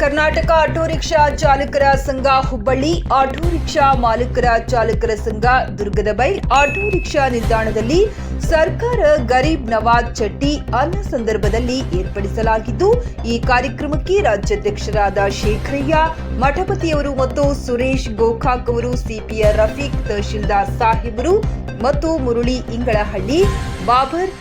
Karnataka auto rickshaw ಚಾಲಕರ ಸಂಘ Hubballi, auto rickshaw ಮಾಲೀಕರ ಚಾಲಕರ ಸಂಘ ದುರ್ಗದ ಬೈ ಆಟೋ ರಿಕ್ಷಾ ನಿಲ್ದಾಣದಲ್ಲಿ ಸರ್ಕಾರ ಗರೀಬ್ ನವಾಜ್ ಚಟ್ಟಿ ಅನ್ನ ಸಂದರ್ಭದಲ್ಲಿ ಏರ್ಪಡಿಸಲಾಗಿದ್ದು, ಈ ಕಾರ್ಯಕ್ರಮಕ್ಕೆ ರಾಜ್ಯಾಧ್ಯಕ್ಷರಾದ ಶೇಖರಯ್ಯ, ಮಠಪತಿಯವರು ಮತ್ತು ಸುರೇಶ್ ಗೋಖಾಕ್ ಅವರು ಸಿಪಿಆರ್ ರಫೀಕ್ ತಹಶೀಲ್ದಾರ್ ಸಾಹೇಬರು ಮತ್ತು ಮುರುಳಿ ಇಂಗಳಹಳ್ಳಿ, ಬಾಬರ್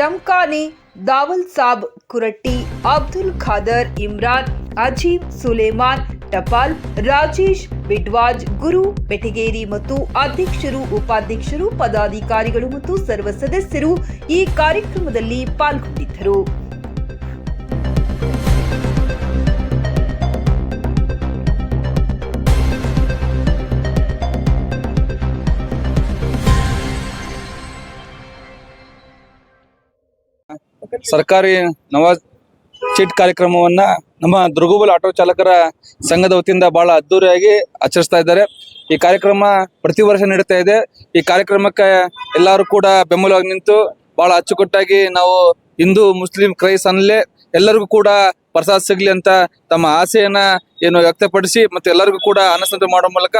ಜಮ್ಖಾನೆ, ದಾವಲ್ ಸಾಬ್ ಕುರಟ್ಟಿ, ಅಬ್ದುಲ್ ಖಾದರ್ ಇಮ್ರಾನ್ ಅಜೀಬ್, ಸುಲೇಮಾನ್, ಟಪಾಲ್, ರಾಜೇಶ್ ಬಿಡ್ವಾಜ್ ಗುರು ಬೆಟಗೇರಿ ಮತ್ತು ಅಧ್ಯಕ್ಷರು, ಉಪಾಧ್ಯಕ್ಷರು, ಪದಾಧಿಕಾರಿಗಳು ಮತ್ತು ಸರ್ವ ಸದಸ್ಯರು ಈ ಕಾರ್ಯಕ್ರಮದಲ್ಲಿ ಪಾಲ್ಗೊಂಡಿದ್ದರು. ಸರ್ಕಾರಿ ನವಾಜ್ ಚಿಟ್ ಕಾರ್ಯಕ್ರಮವನ್ನ ನಮ್ಮ ದುರ್ಗುಬಲ್ ಆಟೋ ಚಾಲಕರ ಸಂಘದ ವತಿಯಿಂದ ಬಹಳ ಅದ್ದೂರಿಯಾಗಿ ಆಚರಿಸ್ತಾ ಇದ್ದಾರೆ. ಈ ಕಾರ್ಯಕ್ರಮ ಪ್ರತಿ ವರ್ಷ ನಡೀತಾ ಇದೆ. ಈ ಕಾರ್ಯಕ್ರಮಕ್ಕೆ ಎಲ್ಲರೂ ಕೂಡ ಬೆಂಬಲವಾಗಿ ನಿಂತು ಬಹಳ ಅಚ್ಚುಕಟ್ಟಾಗಿ ನಾವು ಹಿಂದೂ, ಮುಸ್ಲಿಂ ಕ್ರೈಸ್ ಅನ್ನಲೇ ಎಲ್ಲರಿಗೂ ಕೂಡ ಪ್ರಸಾದ ಸಿಗ್ಲಿ ಅಂತ ತಮ್ಮ ಆಸೆಯನ್ನ ಏನು ವ್ಯಕ್ತಪಡಿಸಿ ಮತ್ತೆ ಎಲ್ಲರಿಗೂ ಕೂಡ ಅನಸಂತ ಮಾಡೋ ಮೂಲಕ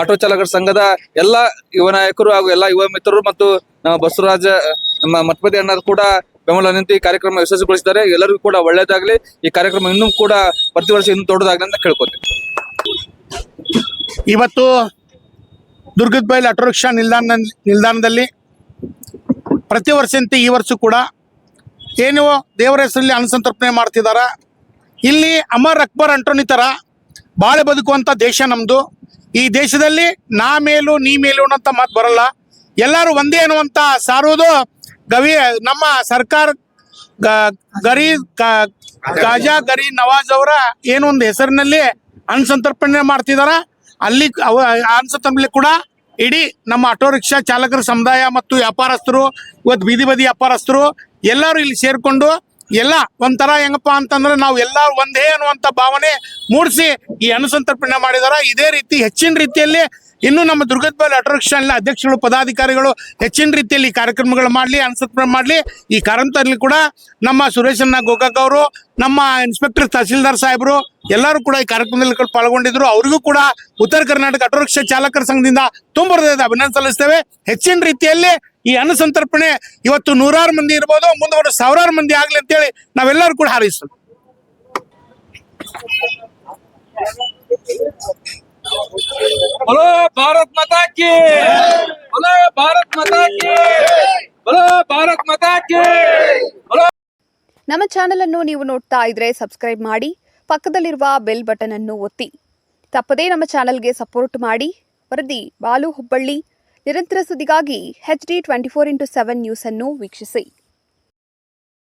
ಆಟೋ ಚಾಲಕರ ಸಂಘದ ಎಲ್ಲ ಯುವ ನಾಯಕರು ಹಾಗೂ ಎಲ್ಲ ಯುವ ಮಿತ್ರರು ಮತ್ತು ನಮ್ಮ ಬಸವರಾಜ, ನಮ್ಮ ಮಠಪತಿ ಅಣ್ಣರು ಕೂಡ ಬೆಂಬಲ ನಿಂತು ಈ ಕಾರ್ಯಕ್ರಮ ಯಶಸ್ವಿಗೊಳಿಸಿದ್ದಾರೆ. ಎಲ್ಲರಿಗೂ ಕೂಡ ಒಳ್ಳೇದಾಗಲಿ. ಈ ಕಾರ್ಯಕ್ರಮ ಇನ್ನೂ ಕೂಡ ಪ್ರತಿ ವರ್ಷ ಇನ್ನೂ ದೊಡ್ಡದಾಗಲಿ ಅಂತ ಕೇಳ್ಕೊತೀನಿ. ಇವತ್ತು ದುರ್ಗದ ಬೈಲ್ ಆಟೋ ರಿಕ್ಷಾ ನಿಲ್ದಾಣ ನಿಲ್ದಾಣದಲ್ಲಿ ಪ್ರತಿ ವರ್ಷಂತೆ ಈ ವರ್ಷ ಕೂಡ ಏನು ದೇವರ ಹೆಸರಲ್ಲಿ ಅನುಸಂತರ್ಪಣೆ ಮಾಡ್ತಿದ್ದಾರೆ ಇಲ್ಲಿ ಅಮರ್ ಅಕ್ಬರ್ ಅಂಟೋನಿ ಥರ ಬಾಳೆ ಬದುಕುವಂಥ ದೇಶ ನಮ್ಮದು ಈ ದೇಶದಲ್ಲಿ ನಾ ಮೇಲು, ನೀ ಮೇಲು ಅನ್ನೋಂಥ ಮಾತು ಬರಲ್ಲ. ಎಲ್ಲರೂ ಒಂದೇ ಅನ್ನುವಂಥ ಸಾರುವುದು ಗವಿ, ನಮ್ಮ ಸರ್ಕಾರ ಗರಿ ಗಾಜಾ ಗರಿ ನವಾಜ್ ಅವರ ಏನು ಒಂದು ಹೆಸರಿನಲ್ಲಿ ಅನ್ಸಂತರ್ಪಣೆ ಮಾಡ್ತಿದಾರ. ಅಲ್ಲಿ ಅವ ಅನ್ಸಂತರ್ಪಣೆ ಕೂಡ ಇಡೀ ನಮ್ಮ ಆಟೋ ರಿಕ್ಷಾ ಚಾಲಕರ ಸಮುದಾಯ ಮತ್ತು ವ್ಯಾಪಾರಸ್ಥರು ಇವತ್ತು ಬೀದಿ ಬದಿ ವ್ಯಾಪಾರಸ್ಥರು ಎಲ್ಲರೂ ಇಲ್ಲಿ ಸೇರ್ಕೊಂಡು ಎಲ್ಲ ಒಂಥರ ಹೆಂಗಪ್ಪ ಅಂತಂದ್ರೆ ನಾವು ಎಲ್ಲ ಒಂದೇ ಅನ್ನುವಂಥ ಭಾವನೆ ಮೂಡಿಸಿ ಈ ಅನುಸಂತರ್ಪಣೆ ಮಾಡಿದಾರ. ಇದೇ ರೀತಿ ಹೆಚ್ಚಿನ ರೀತಿಯಲ್ಲಿ ಇನ್ನು ನಮ್ಮ ದುರ್ಗದ ಬಾಲ್ ಆಟೋ ಅಲ್ಲಿ ಅಧ್ಯಕ್ಷಗಳು ಪದಾಧಿಕಾರಿಗಳು ಹೆಚ್ಚಿನ ರೀತಿಯಲ್ಲಿ ಕಾರ್ಯಕ್ರಮಗಳು ಮಾಡಲಿ ಅನುಸರಣೆ ಮಾಡಲಿ. ಈ ಕಾರಂತರಲ್ಲಿ ಕೂಡ ನಮ್ಮ ಸುರೇಶನ್ನ ಗೋಕಾಕ್ ಅವರು, ನಮ್ಮ ಇನ್ಸ್ಪೆಕ್ಟರ್ ತಹಸೀಲ್ದಾರ್ ಸಾಹೇಬರು ಎಲ್ಲರೂ ಕೂಡ ಈ ಕಾರ್ಯಕ್ರಮದಲ್ಲಿ ಪಾಲ್ಗೊಂಡಿದ್ರು. ಅವರಿಗೂ ಕೂಡ ಉತ್ತರ ಕರ್ನಾಟಕ ಆಟೋ ರಿಕ್ಷಾ ಚಾಲಕರ ಸಂಘದಿಂದ ತುಂಬ ಅಭಿನಂದನೆ ಸಲ್ಲಿಸ್ತೇವೆ. ಹೆಚ್ಚಿನ ರೀತಿಯಲ್ಲಿ ಈ ಅನುಸಂತರ್ಪಣೆ ಇವತ್ತು ನೂರಾರು ಮಂದಿ ಇರ್ಬೋದು ಮುಂದೆ ಸಾವಿರಾರು ಮಂದಿ ಆಗಲಿ ಅಂತೇಳಿ ನಾವೆಲ್ಲರೂ ಕೂಡ ಹಾರೈಸ್ತೇವೆ. बोलो भारत माता की बोलो भारत माता की बोलो भारत माता की बोलो ನಮ್ಮ ಚಾನೆಲ್ ಅನ್ನು ನೀವು ನೋಡ್ತಾ ಇದ್ರೆ ಸಬ್ಸ್ಕ್ರೈಬ್ ಮಾಡಿ ಪಕ್ಕದಲ್ಲಿರುವ ಬೆಲ್ ಬಟನ್ ಅನ್ನು ಒತ್ತಿ ತಪ್ಪದೇ ನಮ್ಮ ಚಾನೆಲ್ಗೆ ಸಪೋರ್ಟ್ ಮಾಡಿ ವರದಿ ಬಾಲು ಹುಬ್ಬಳ್ಳಿ ನಿರಂತರ ಸುದ್ದಿಗಾಗಿ H D twenty four into seven news ಅನ್ನು ವೀಕ್ಷಿಸಿ